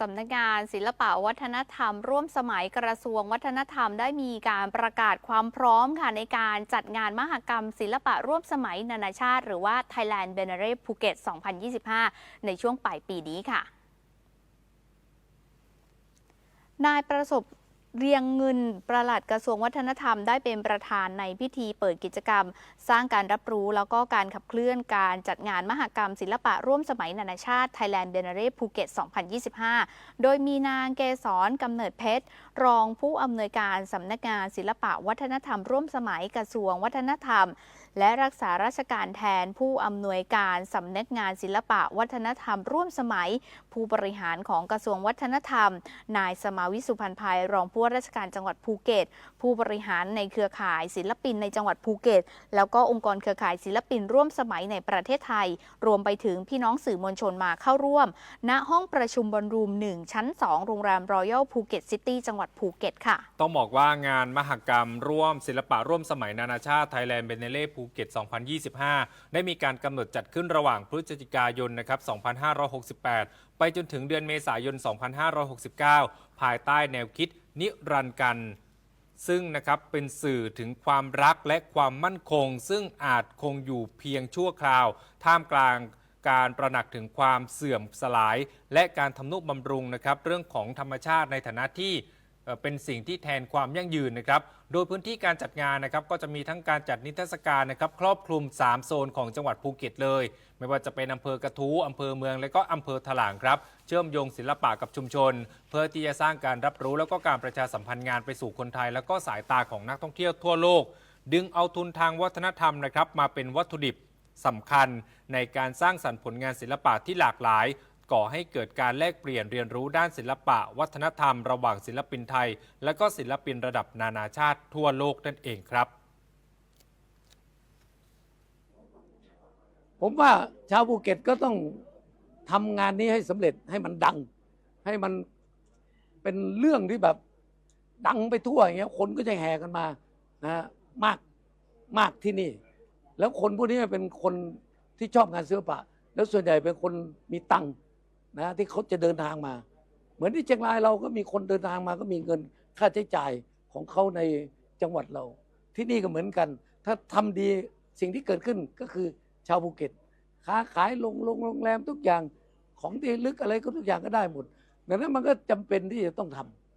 สำนักงานศิลปะวัฒนธรรม ร่วมสมัยกระทรวงวัฒนธรรมได้มีการประกาศความพร้อมค่ะในการจัดงานมหกรรม ศิลปะร่วมสมัยนานาชาติ หรือว่า Thailand b e n a r e Phuket 2025 ในช่วงปลายปีนี้ค่ะนายประสบ เรียงเงินประหลัดกระทรวงวัฒนธรรมได้เป็นประธานในพิธีเปิดกิจกรรม สร้างการรับรู้แล้วก็การขับเคลื่อนการจัดงานมหกรรม ศิลปะร่วมสมัยนานาชาติ Thailand b e n e r e Phuket 2025 โดยมีนางเกษรกำเนิดเพชร รองผู้อำนวยการสำนักงานศิลปะวัฒนธรรม ร่วมสมัยกระทรวงวัฒนธรรมและรักษาราชการแทนผู้อำนวยการสำนักงานศิลปะวัฒนธรรมร่วมสมัย ผู้บริหารของกระทรวงวัฒนธรรม นายสมาวิสุพันธ์ภัยรองผู้ว่าราชการจังหวัดภูเก็ต ผู้บริหารในเครือข่ายศิลปินในจังหวัดภูเก็ต แล้วก็องค์กรเครือข่ายศิลปินร่วมสมัยในประเทศไทย รวมไปถึงพี่น้องสื่อมวลชนมาเข้าร่วม ณห้องประชุมบอลรูม 1 ชั้น 2 โรงแรมรอยัลภูเก็ตซิตี้จังหวัดภูเก็ตค่ะ ต้องบอกว่างานมหกรรมร่วมศิลปะร่วมสมัยนานาชาติ Thailand b e n e l e ภูเก็ต 2025 ได้มีการกำหนดจัดขึ้นระหว่างพฤศจิกายนนะครับ 2568 ไปจนถึงเดือนเมษายน 2569 ภายใต้แนวคิดนิรันดร์กันซึ่งนะครับเป็นสื่อถึงความรักและความมั่นคง ซึ่งอาจคงอยู่เพียงชั่วคราว ท่ามกลางการประหนักถึงความเสื่อมสลาย และการทำนุบำรุงนะครับเรื่องของธรรมชาติในฐานะที่ เป็นสิ่งที่แทนความยั่งยืนนะครับ โดยพื้นที่การจัดงานนะครับก็จะมีทั้งการจัดนิทรรศการนะครับครอบคลุม 3 โซนของจังหวัดภูเก็ตเลย ไม่ว่าจะเป็นอำเภอกระทู้อำเภอเมือง และก็อำเภอถลางครับ เชื่อมโยงศิลปะกับชุมชน เพื่อที่จะสร้างการรับรู้แล้วก็การประชาสัมพันธ์งานไปสู่คนไทย แล้วก็สายตาของนักท่องเที่ยวทั่วโลก ดึงเอาทุนทางวัฒนธรรมนะครับมาเป็นวัตถุดิบสำคัญในการสร้างสรรค์ผลงานศิลปะที่หลากหลาย ก่อให้เกิดการแลกเปลี่ยนเรียนรู้ด้านศิลปะ วัฒนธรรมระหว่างศิลปินไทย และก็ศิลปินระดับนานาชาติทั่วโลกนั่นเองครับ ผมว่าชาวภูเก็ตก็ต้องทำงานนี้ให้สำเร็จให้มันดัง ให้มันเป็นเรื่องที่แบบดังไปทั่วอย่างเงี้ยคนก็จะแห่กันมานะมากมากที่นี่ แล้วคนพวกนี้เป็นคนที่ชอบงานศิลปะ แล้วส่วนใหญ่เป็นคนมีตังค์ นะที่เขาจะเดินทางมา เหมือนที่เชียงรายเราก็มีคนเดินทางมาก็มีเงินค่าใช้จ่ายของเขาในจังหวัดเรา ที่นี่ก็เหมือนกัน ถ้าทำดีสิ่งที่เกิดขึ้นก็คือชาวภูเก็ตค้าขายลงลงโรงแรมทุกอย่างของที่ลึกอะไรก็ทุกอย่างก็ได้หมดดังนั้นมันก็จำเป็นที่จะต้องทำ